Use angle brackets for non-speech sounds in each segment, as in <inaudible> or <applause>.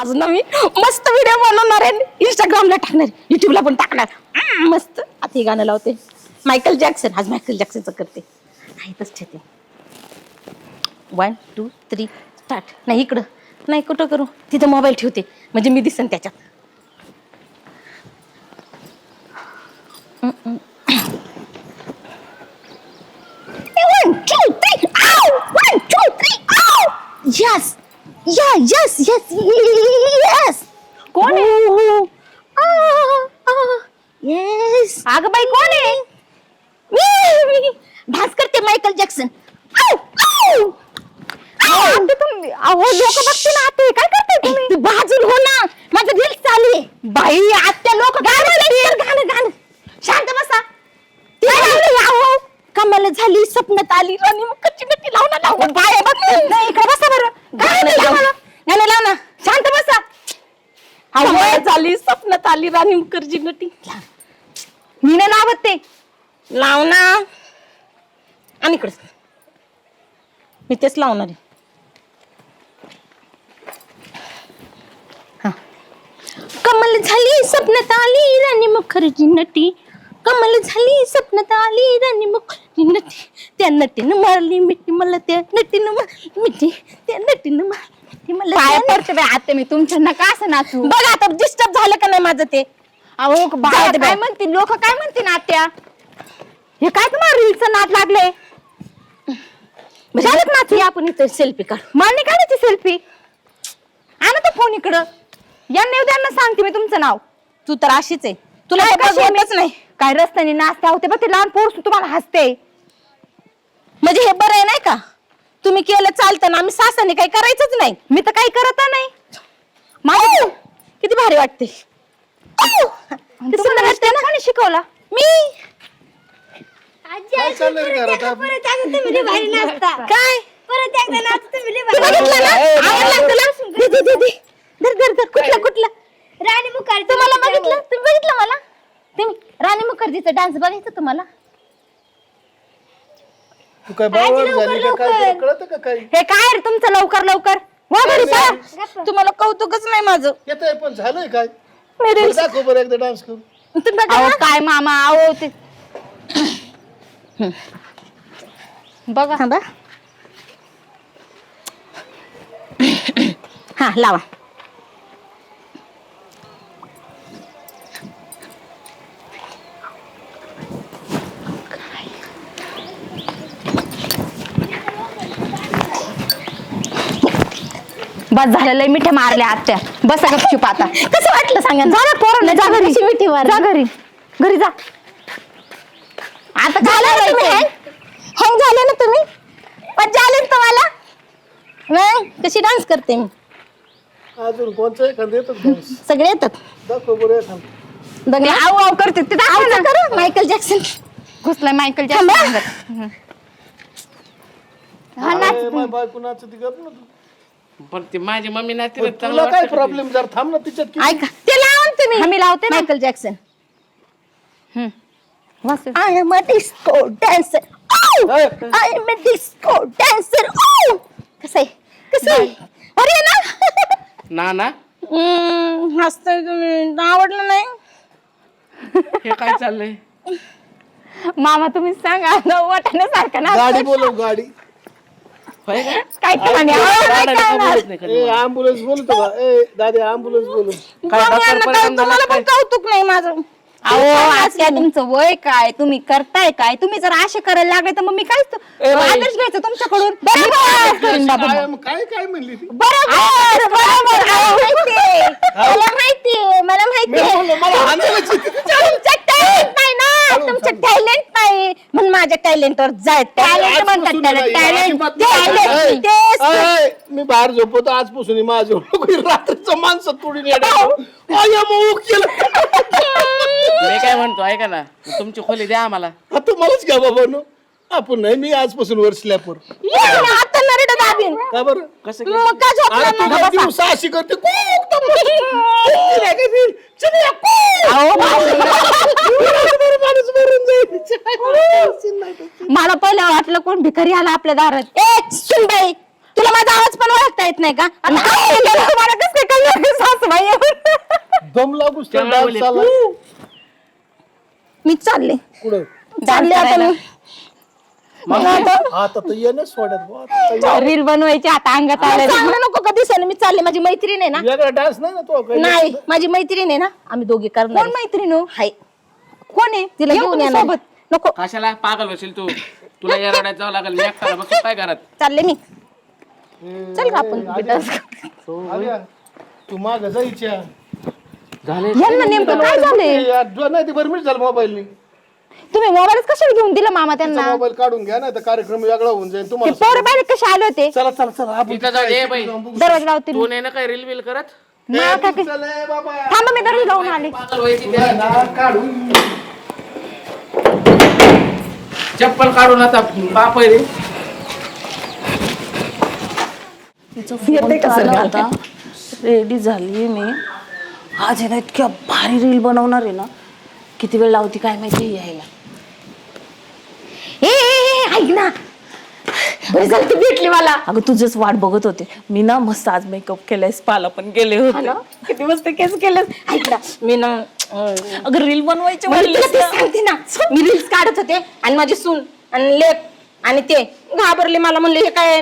आज ना मी मस्त व्हिडिओ बनवणार आहे. इंस्टाग्रामला टाकणार युट्यूबला पण टाकणार. हम्म, मस्त. आता हे गाणं लावते. मायकल जॅक्सन आज मायकल जॅक्सनचं करते. माहीतच ठेवते. वन टू थ्री स्टार्ट नाही इकडं. नाही कुठं करू? तिथं मोबाईल ठेवते. म्हणजे मी दिसन त्याच्यात. One, two, three, ow! One, two, three, ow! Yes! Yeah, yes, yes, yes! कोण आहे? येस अगं बाई कोण आहे? मी डान्स करते मायकल जॅक्सन आऊ, आऊ! आऊ! अहो लोक बघते ना आते काय करते तुम्ही? तू बाजूल हो ना. माझं दिल चालू आहे. बाई आत्या लोक गाणं गाणं गाणं. शांत बसा. ती गाणं लावू. कमाल झाली स्वप्नात आली राणी मग कच्ची नक्की लावून बाय बघ नाही इकडे बसा बरं. गाणं लाव गाणं लाव ना शांत बसा. कमाल झाली स्वप्नात आली राणी मुखर्जी नटी मी नाही लावत ते. लाव ना. आणि इकडे. मी तेच लावणार आहे. कमल झाली स्वप्नात आली राणी मुखर्जी नटी कमल झाली स्वप्नात आली राणी मुखर्जी नटी त्या नटीनं मारली मिठी मला त्या नटीनं मारली मिठी त्या नटीनं मारली मिठी मला काय त्या पडते बाई आता मी तुमच्या नका असं नाचू. बघ आता डिस्टर्ब झालं का नाही माझं ते? अहो दे काय. म्हणतील लोक काय म्हणतील आत्या हे काय तुम्हाला रीलचं नाद लागले झालं ना ते आपण इथं सेल्फी काढ. मान्य काढायची सेल्फी आणा तो फोन इकडं. यांना येऊ सांगते मी तुमचं नाव. तू तर अशीच आहे. तुला काय कशी आहे मी? बघवतच नाही. काय रस्त्याने नाचते होते बघ ते लहान पोर तुम्हाला हसते. म्हणजे हे बरं आहे नाही का? तुम्ही केलं चालतं ना आम्ही सासाने काही करायचंच नाही. मी तर काही करत नाही. माझं किती भारी वाटते. सुंदर वाटते ना? शिकवला? मी. काय चाललंय रे घरात? आपण? काय? तू बघितलं ना? आवडलं तुला? दे, दे, दे, दे. धर धर धर. कुठलं कुठलं? राणी मुखर्जी तुम्हाला बघितलं? तुम्ही बघितलं मला? तुम्ही राणी मुखर्जीचा डान्स बघायचं तुम्हाला? तू काय बावळ झाली का? काय तुला कळतं का काही? हे काय रे तुमचं लवकर लवकर? वा घरी पळा. तुम्हाला कौतुकच नाही माझं. येत आहे पण झालंय काय? मी बरं reels- दाखव बरं एकदा डान्स करून. तुम्ही बघा अहो ना. काय मामा अहो ते बघा. थांबा. हा लावा. बस झालं लय मिठ्या मारल्या आत्या. बसा गपचूप आता. कसं वाटलं सांगा? जा ना पोरांना, जा घरी. कशी मिठी मारली. जा घरी. घरी जा. आता झालं ना तुम्ही हँग? झाले ना तुम्ही? मज्जा आली ना तुम्हाला मग कशी डान्स करते मी? अजून कोणचं एखादं येतं का डान्स? सगळे येतात. दाखव बरं एखादं. दंगला आव आव करते. ते दाखव आवडलं ना. करू? मायकल जॅक्सन घुसलाय मायकल थांबा. जॅक्सन हा नाच. अरे, माझी बायको नाचती गप ना तू. पण ती माझी मम्मी पण तुला काय प्रॉब्लेम जर थांब ना तिच्यात किती- ऐका ते लावा ना तुम्ही. आम्ही लावते ना. Michael Jackson! कसं आहे? कसं आहे? अरे ना? ना ना. हम्म, हसताय तुम्ही. आवडलं नाही? हे काय चाललंय? मामा तुम्ही सांगा. न वाटण्यासारखं ना गाडी बोलव गाडी. होय का? काय म्हणे अहो, काय गाड्या करणार? नको बोलत नाही कधी ए मला. अँब्युलन्स बोलतो का? ए दादा अँब्युलन्स बोलू. काय मग डॉक्टर यांना काय परिणाम झाला तुम्हाला पण काय? कौतुक नाही माझं. अहो आत्या तुमचं वय काय? तुम्ही करताय काय? तुम्ही जर असे करायला लागले तर मग मी काय आदर्श घ्यायचं तुमच्याकडून? बरोबर. करीन बाबा. काय काय काय म्हणली ती? बरोबर बरोबर मला माहितीये मला माहितीये मला मला. तुमचं टॅलेंट नाही ना तुमचं टॅलेंट नाही म्हणून माझ्या टॅलेंटवर जाय टॅलेंट म्हणतात त्याला टॅलेंट तेच ऐ, मी बाहेर झोपतो आजपासून ही माझं रात्रीचं माणसं तोडून केलं मी काय म्हणतो ऐका ना तुमची खोली द्या आम्हाला. हा तुम्हालाच घ्या बाबा नो. आपण नाही मी आजपासून वर स्लॅपवर आता नरड दाबीन. का बरं? कसं मग काय अरे झोपलं तू नाही? जर दिवसा अशी करते कूक तर कूक रे का ती? चलिया, कूक. अहो, बरं, माणूस मरून जाईल. मला पहिलं वाटलं कोण भिकारी आला आपल्या दारात. ए सुनबाई तुला माझा आवाज पण ओळखता येत नाही का? आता केला, कसं काय कळलं? मी चालले. कुठं? चालले आता मी. मग आता? आता तर येणं सोडत बुवा. आता ये- रील बनवायची आता अंगात मला आलं चांगलं नको कधी दिसायला मी चालले. माझी मैत्रीण आहे ना. वेगळा डान्स नाही ना तो काही नाही माझी मैत्रीण आहे ना. आम्ही दोघी करणार कोण आहे. मैत्रीण हो? हाय. कोण आहे? तिला घेऊन येणार सोबत. नको. कशाला पागल होशील तू? तुला येराड्यात जावं लागेल. मी एकटा बसू काय घरात. चालले मी. चल का आपण करू. आल्या. तू माग जायच्या. झाले. यांना नेमकं काय झालंय? नाही ते बरं मिनिट झालं मोबाईल तुम्ही मोबाईलच कशाला घेऊन दिला मामा त्यांना? मोबाईल काढून घ्या ना तर कार्यक्रम वेगळा होऊन जाईल. ते तुम्हाला पोरं पाहिले कसे आले होते? चला चला चला आपण इथं जाऊ दे बाई. दरवाजा लावतील. तू नाही ना काय रील बिल करत? मला काय काय- चल ए बाबा. थांबा मी दरवाजा लावून आले. पागल व्हायची त्या. ना काढून. चप्पल काढून आता बाप आहे रे. येते का सर घालता? रेडी झाली मी. आज आहे ना इतक्या भारी रील बनवणार आहे ना. किती वेळ लावती काय माहिती यायला. ए, ए, ए, ऐक ना. बरं झालं तू भेटली मला. अगं तुझंच वाट बघत होते. मी ना मस्त आज मेकअप केलाय स्पाला पण गेले होते. किती मस्त केस केलं ऐक ना मी ना अगं रील बनवायचे तुला ते. सांगते ना मी रील्स काढत होते आणि माझी सून आणि लेख आणि ते घाबरले मला म्हणले हे काय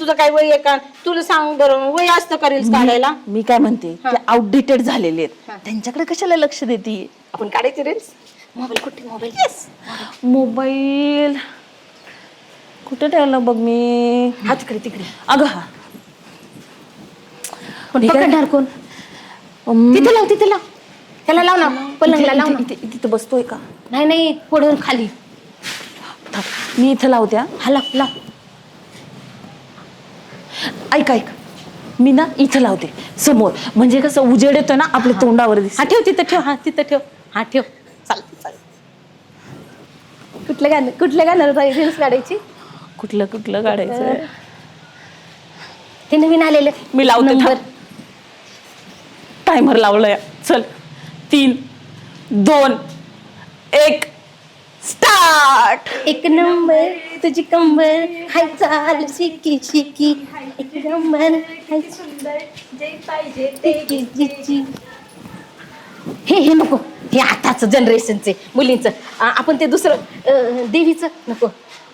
तुझं काय वय आहे का? तुला सांग बरं वय असतं का रील्स काढायला? मी काय म्हणते आउटडेटेड झालेले आहेत. त्यांच्याकडे कशाला लक्ष देते? आपण काढायचे रील्स मोबाईल कुठे? मोबाईल येस मोबाईल कुठे ठेवला बघ मी? हा तिकडे तिकडे. अगं हा? पकडणार कोण? तिथे लाव तिथे लाव. त्याला लाव ना पलंगला लाव ना. इथे- इथे बसतोय का? नाही नाही पुढून खाली. थांब, मी इथं लावते हा. हा लाव लाव. ऐक ऐक. मी ना इथं लावते समोर. म्हणजे कसं उजेड येतो ना आपल्या तोंडावर हा दिसत ठेव तिथं ठेव हा तिथं ठेव. हा ठेव. चाल चाल. कुठलं गाणं कुठल्या गाण्यावर रील्स काढायची? कुठलं कुठलं काढायचं? ते नवीन आलेले. मी लावते टायमर लावलाय. चल. तीन दोन एक. स्टार्ट एक नंबर तुझी कंबर हाय चाल शिकी शिकी. एक नंबर हाय सुंदर जे पाहिजे ते हे हे नको. हे आताच जनरेशनचे मुलींचं. आ, आपण ते दुसरं अं, देवीचं नको.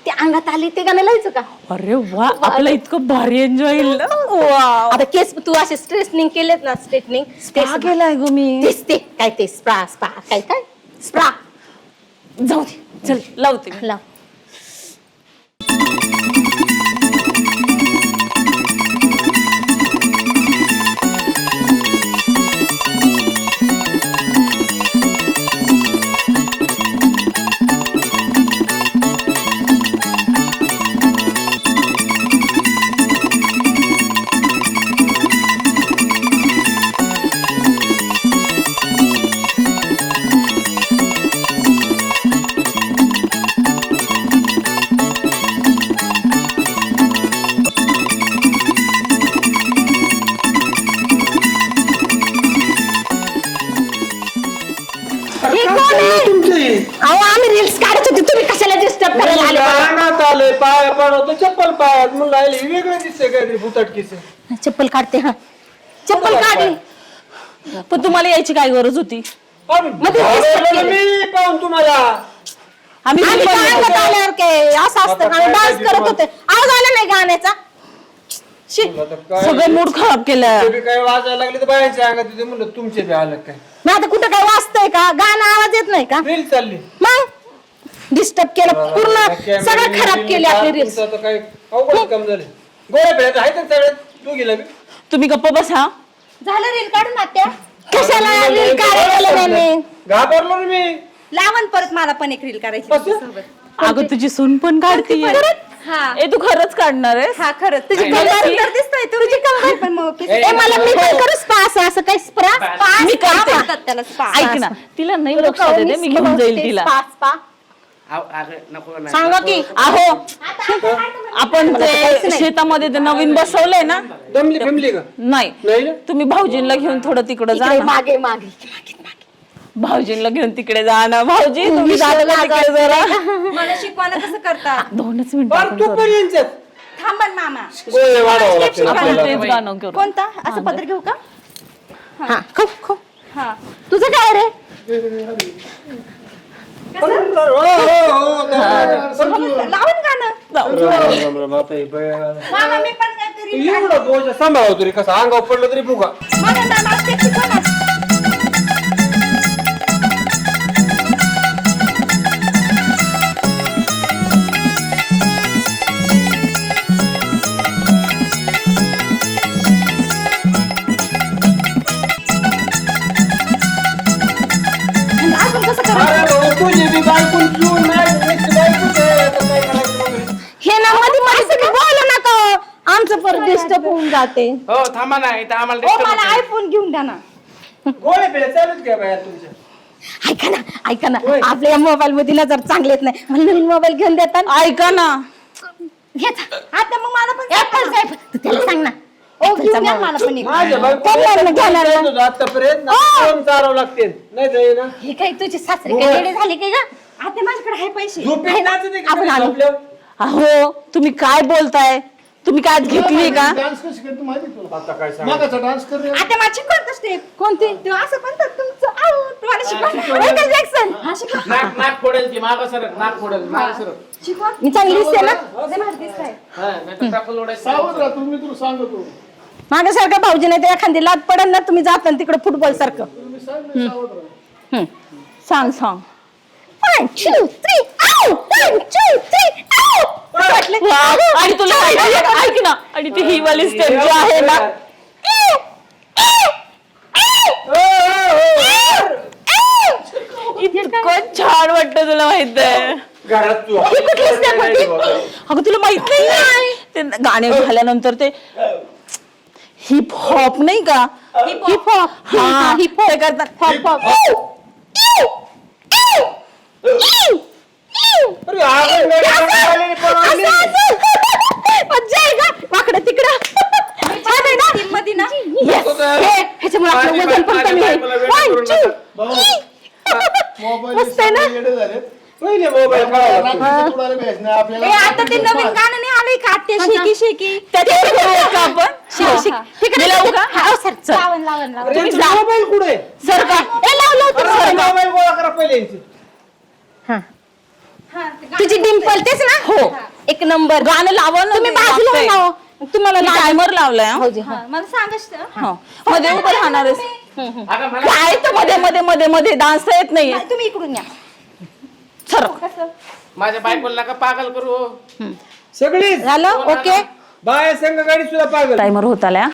ते अंगात आले ते गाणं लावायचं का? अरे वा आपलं इतकं भारी एन्जॉय आता केस तू असे स्ट्रेसनिंग केलेत ना स्ट्रेटनिंग का केलाय गो मी. तेच ते काय ते स्प्रा स्पा काय काय? स्प्रा जाऊ दे चल लावते मी. लाव. पाय पडवतो चप्पल पायात. म्हणून राहिले वेगळं दिसतंय काहीतरी भुताटकीच चप्पल काढते हा. चप्पल काढली. पण तुम्हाला यायची काय गरज होती? मी पाहून तुम्हाला. आम्ही आम्ही गाणं. आल्यावर काय? असं असतं डान्स करत होते. आवाज आला नाही गाण्याचा? शी. सगळं मूड खराब केलं. काय वाजायला लागले तर बायांच्या अंगात म्हणलं तुमचे बी आलं काय? मग आता कुठं काय वाचतंय का? गाणं आवाज येत नाही का? रील चालली. डिस्टर्ब केलं पूर्ण सगळं खराब केले आपले रील्स तुमचं आता काय अवघड काम झाले. गोळ्या पिळ्याचं आहे तर सगळ्यात तू गेला बी. तुम्ही गप्प बसा. झालं रील काढून आत्या कशाला रील काढायला नाही घाबरलो ना मी. लावण परत मला पण एक रील करायची तुझ्यासोबत. अगं तुझी सून पण काढते हा. ए तू खरंच काढणार आहे हा खरंच. तुझी नाही, कंबर. तर दिसतोय तुझी कंबर पण मग किती- ए मला मी पण करू स्पा असं असं काही स्प्रा मी करते. त्याला spa. ऐक ना तिला नाही लक्ष देते मी घेऊन जाईल तिला. स्पा. सांगा की अहो आपण ते शेतामध्ये ते नवीन बसवलंय ना दमली फिमली का? नाही. नाही ना? तुम्ही भाऊजींला घेऊन थोडं तिकडं जा ना. मागे मागे भाऊजींला घेऊन तिकडे जा ना. भाऊजी तुम्ही तिकडे जरा? मला शिकवायला कसं करतात? <laughs> दोनच मिनिटं आपण करू. मामा. गोळे वाढावं लागतील आपण आपल्याला तेच गाणं करू. कोणता? असं पत्र घेऊ का? हा खाऊ खाऊ हा. लावून गाणं मामा मी पण काहीतरी एवढा बोजा सांभाळा तरी कसा? अंगावर पडलं तरी मला ना शिकवा डिस्टर्ब होऊन जाते. हो थांबा ना इथं आम्हाला ओ disturb मला होतंय. आयफोन घेऊन द्या ना. गोळे पिले चालूच घ्या बाया तुमच्या. ऐका ना ऐका ना. आपल्या या मोबाईल मध्ये नजर चांगले येत नाही. मला नवीन मोबाईल घेऊन देतात ऐका ना. घेत आता मग मला पण ऍपल साहेब तू त्याला सांग ना. ओ घेऊन द्या मला पण एक. माझ्या? बायको आतापर्यंत. चालव लागते नाही जाई ना. हे काय तुझे सासरे काय येडे झाले की आता माझ्याकडे आहे पैसे. झोपेत नाचत आहे का आपण तुम्ही आणू. झोपल्यावर? अहो तुम्ही काय बोलताय? तुम्ही काय आज घेतली का? डान्स कशी करतो माहिती तुला? आता काय सांग? मागाचा डान्स कर रे. आता माझी कोणतं स्टेप कोणती? ते असं म्हणतात तुमचं. आऊ तुम्हाला शिकवा. मायकल जॅक्सन हा शिकवा. नाक नाक फोडेल ती मागं सरक नाक फोडेल मागं सरक. शिकवा. मी चांगली दिसते ना? लय भारी दिसताय. हा नाही तर टपल ओढायचं. सावध राहा तुम्ही तुला सांगतो. माझ्यासारखं भाऊजी नाही तर एखादी लाट पडन ना तुम्ही जाता तिकडे फुटबॉल सारखं. तुम्ही सांग सावध राहा. सांग सांग. वन टू थ्री आऊ! वन टू थ्री आणि तुला माहिती आहे, ऐक ना. आणि ती ही वाली स्टेप जी आहे ना. इतकं छान वाटतं तुला माहीत आहे. घरात तू अगं तुला माहीत नाही ते गाणे झाल्यानंतर ते हिप हॉप नाही का? हिप हॉप हा हिप हॉप करतात. हॉप हॉप अरे आगं, नाही, नाही, नाही, नाही, नाही. मज्जा आहे का वाकडं तिकडं छान आहे ना Yes. हे, ह्याच्यामुळे आपलं माझी वजन पण माझी कमी होईल बायकोला वेळ One, करू two, नका. three. मोबाईल मस्त आहे ना? येडे झाले पहिले मोबाईल काढावा लागतो. रात्रीचं भेट नाही ए आपल्याला आता ते नवीन गाणं नाही आलंय का आत्या शेकी शेकी त्याच्यावर करूया का आपण शिक, शिक. तिकडे लावू का? हा, सर, सर. लावण लावण लावण अरे, यांचा मोबाईल कुठे आहे? सर का ए, लाव, लाव, तू अरे, सर. मोबाईल गोळा करा पहिले यांचे. हा. तुझी डिंपल तेच ना? हो. एक नंबर. गाणं लावा ना तुम्ही बाजूला. लावा. तुम्हाला टायमर लावलाय हं. हा. हा, मला सांगायचं हं. मध्ये उभं मला काय तर मध्ये मध्ये मध्ये मध्ये डान्स येत नाहीये. नाही, तुम्ही इकडून या. सर कसं? माझ्या बायकोला नका पागल करू सगळीच. झालं? ओके. बाया संघ गाडी सुद्धा पागल. टायमर होत आल्या.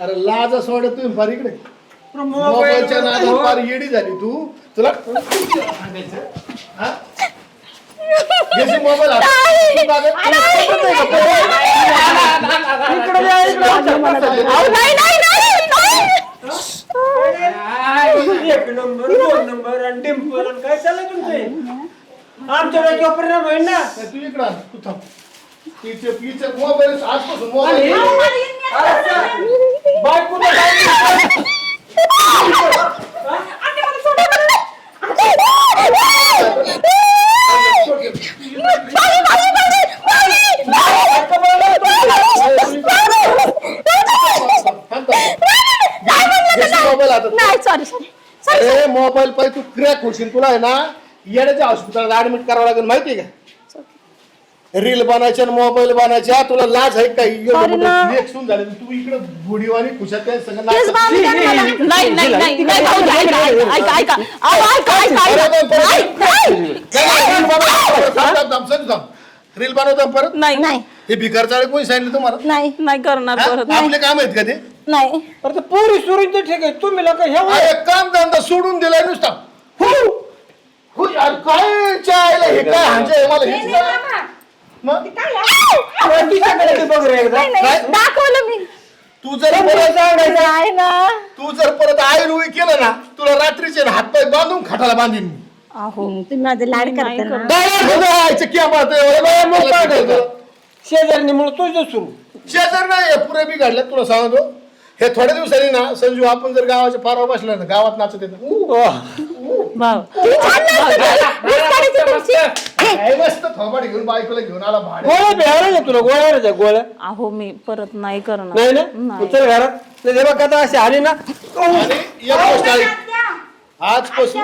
अरे लाज असं वाटत तुम्ही फार इकडे. मोबाईल मोबाईलच्या फार येडी झाली तू. तुला हा? घेशील मोबाईल हातात? तू बागेत- इकडे या, इकडे. या. अहो, नाही नाही नाही नाही. एक नंबर दोन नंबर आणि डिंपल. आणि काय चाललंय तुमचं? आमच्या डोक्यावर परिणाम होईल ना? नाही, तू इकडे आण, तू थांब. तिचे तिचे मोबाईल आजपासून आणि मोबाईल बायकोला काय- मोबाईल सॉरी सॉरी अरे मोबाईल पाहिजे तू क्रॅक होशील तुला आहे ना? येण्याच्या हॉस्पिटलला ऍडमिट करावं लागेल माहितीये का? रील बनायच्या आणि मोबाईल बनायच्या तुला लाज आहे का ना. झाले तू इकडे बुडीवानी खुशात काय सगळं तेच नाचत. बाबा, मी त्यांना मला- नाही नाही नाही नाही भाऊजी, ऐका ऐका ऐका ऐका अहो, ऐका ऐका अरे, ऐका दोन परत- ऐक, ऐक. काय रील बनवतो? थांब, थांब, थांब, समजू थांब. रील बनवतो परत नाही नाही हे भिकार चाळे कोणी सांगितलं तुम्हाला नाही नाही करणार हा? परत आपले काम आहेत का ते नाही अरे ते पोरी सुरू तर ठीक आहे तुम्ही लोक हे वय- अरे काम धंदा सोडून दिलाय नुसता हु! हु, काय चायला हे काय हांजे मला हेच. मग? तिच्याकडे बघ रे एकदा. काय? दाखवलं मी. तू जर परत आहे ना. तू जर परत रुई केलं ना तुला रात्रीचे ना हातपाय बांधून खाटाला बांधीन मी. अहो तुम्ही माझे लाड करता ना. डायरेक्ट बघा, आईचं क्या बात आहे, एवढं बाया मग काय करतो? शेजारनी म्हणून तुझं सुरू. शेजार नाही पुरे बिघडले तुला सांगतो. हे थोड्या दिवसांनी ना संजू आपण जर गावाच्या पारावर बसला ना गावात नाचत येतं. भाऊ काय मस्त थोबाड घेऊन बायकोला घेऊन आला भाडे गोळ्या तुला? गोळ्या आणायच्या, गोळ्या? अहो मी परत नाही करणार. नाही ना? उचल घरात. नाही बघ आता अशी आली ना. आणि एक गोष्ट ऐक. आजपासून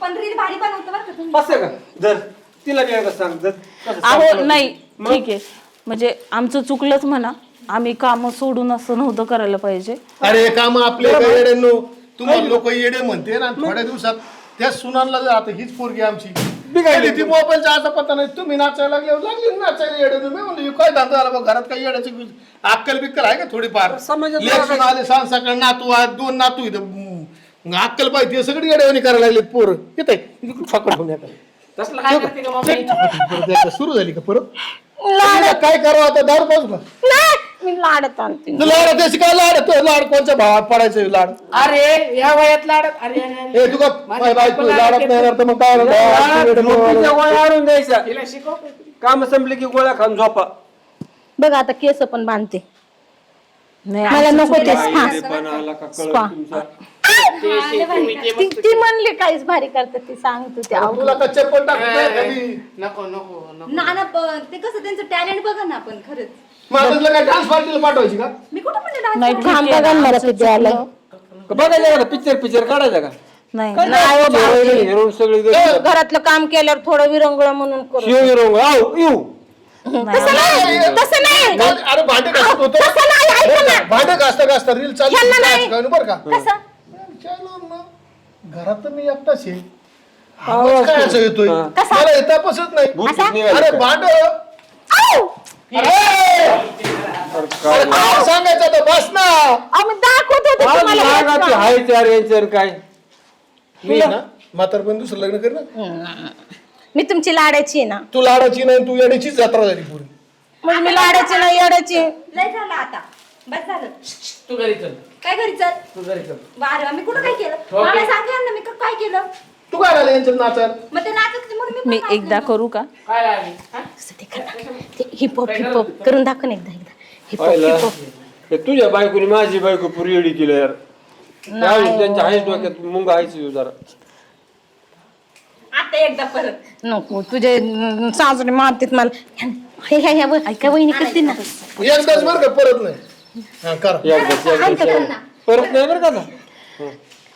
पण रील भारी बनवतो बरं का तुम्ही? असं का? जर तिला बी एकदा सांग जर कसं अहो. नाही ठीक आहे. म्हणजे आमचं चुकलंच म्हणा. आम्ही काम सोडून असं नव्हतं करायला पाहिजे. अरे काम आपले तुम्हाला लोक येडे म्हणते ना थोड्या दिवसात. त्या सुनांना जर आता हीच पोरगी आमची. बिघडली ती मोबाईलचा आता पत्ता नाही. तुम्ही नाचायला लागले लागले ना नाचायला येडे तुम्ही. म्हणले "हे काय धंदा झाला बा घरात काही येड्याची अक्कल बिक्कल आहे का थोडीफार? समाजात आले सांग सकाळ नातू आज दोन नातू इथं. अक्कल पाहिजे सगळी येड्यावानी करायला लागले पोर. येते फाकड होऊन येतात तसलं काय करते का मम्मी परत एकदा सुरू झाली का परत? तिला काय करावं आता दारू पाजू का मी लाडत आणते. तू लाड त्याची काय लाड? तो लाड कोणच्या भावात पडायचं लाड? अरे या वयात लाडत अरे अरे अरे. ए तुका माझी बाय बायको लाडत नाही येणार तर मग काय गोळ्या आणून तिला शिकव काम संपले की गोळ्या खाऊन झोपा. बघ आता केस पण बांधते. नाही मला नको ते स्पा. ते शे- तुम्ही ते ती ती म्हणली काहीच भारी करते ती सांगतो ते आव. तुला का चप्पल टाकत नाही कधी नको नको नको. नाना पण ते कसं त्यांचं टॅलेंट बघा ना आपण खरंच. माझं काय डान्स पार्टीला पाठवायची का? मी कुठं डान्स नाही ठीक थांब आहे बघा ना, मला आमचं किती आलं चुकलं. का बघायचं का? पिक्चर पिक्चर काढायचा का? नाही. नाही हो भाऊजी. हिरो सगळी ए, घरातलं काम केल्यावर थोडं विरंगुळ म्हणून करू. शिव हिरो आऊ येऊ. तसं नाही तसं नाही. अरे भांडे घासत होतो. तसं नाही ऐका ना. भांडे घासता घासता रील चालू ह्यांना नाही. बरं का? कसं? चलो मग. घरात तर मी एकटाच आहे. आवाज काय असं येतोय. कसा? मला येता पसत नाही. भूत अरे? भांड आऊ! सांगायचं तर बस ना. अहो, मी दाखवत होते आज तुम्हाला. हेच लागाती काम. हाय चार यांचं काय? मी ना म्हातारपण दुसरं लग्न कर ना. मी तुमची लाडाची आहे ना. तू लाडाची नाही तू येण्याचीच जत्रा झाली पुरी. मग मी लाडाची नाही येडाची लय झालं आता. बस झालं. तू घरी चल. काय घरी चल? तू घरी चल. मी कुठं काय केलं? हो, मला सांगा ना मी क- काय केलं? तू काय आला यांच्यात मग ते नाचत होते म्हणून मी पण एकदा करू का? काय हा? ते करा. ते हिपहॉप हिपहॉप करून दाखव ना एकदा एकदा. हिपहॉप पाहिलं? हिपहॉप हे तुझ्या बायकोनी माझी बायको पुरी एडी केली यार. त्यावेळी त्यांच्या आहेच डोक्यात मुंग आहेच जरा. आता एकदा परत. नको तुझे अं, सासरे मारतात मला. हे हे हे बघ, ऐका वहिनी करते ना. एकदाच बरं का परत नाही? हा करा एकदाच एकदाच एकदाच. परत नाही बरं का आता?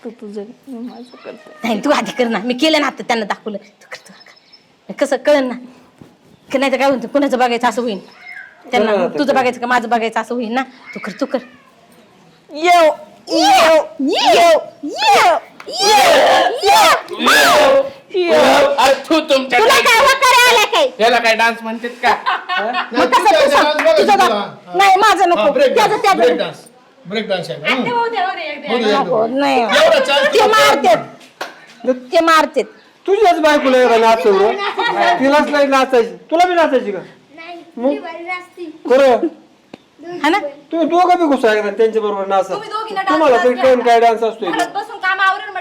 तू तुझं मी माझं करते नाही तू आधी कर ना मी केलं ना आता त्यांना दाखवलं तू कर तू कर. कसं कळन ना की नाही तर काय म्हणतो कुणाचं बघायचं असं होईल त्यांना आता, तुझं बघायचं का माझं बघायचं असं होईल ना तू कर तू कर येऊ येऊ येऊ येऊ अरे तू तुमच्या तुला काय वकारे आला काय? त्याला काय डान्स म्हणतात का? <laughs> नाही, तू सांग, तुझं माझं हा, नको. त्याचं त्याचं break dance. Break dance आहे? ते. होऊ. होऊ दे, नको. नाही. एवढा chance ते तुला मारतात. ते मारतात. तुझ्याच बायकोला नाचव रे. तिलाच नाही नाचायची. तुला बी नाचायची का? बरं. हा ना? तुम्ही दोघं बी घुसा त्यांच्या बरोबर नाचा. तुम्ही दोघींना तुम्हाला तरी. काय डान्स असतोय?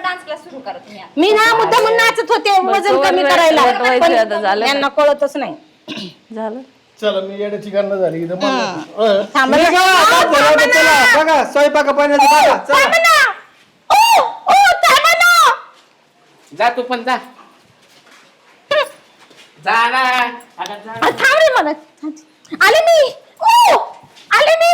डान्स क्लास सुरू करत मी ना मुद्दा म्हणून नाचत होते वजन कमी करायला. झालं यांना कळतच नाही. <coughs> झालं. चला मी झाली स्वयंपाक पाण्याचं जा तू पण जा. थांब रे मला. आले मी. ओ आले मी.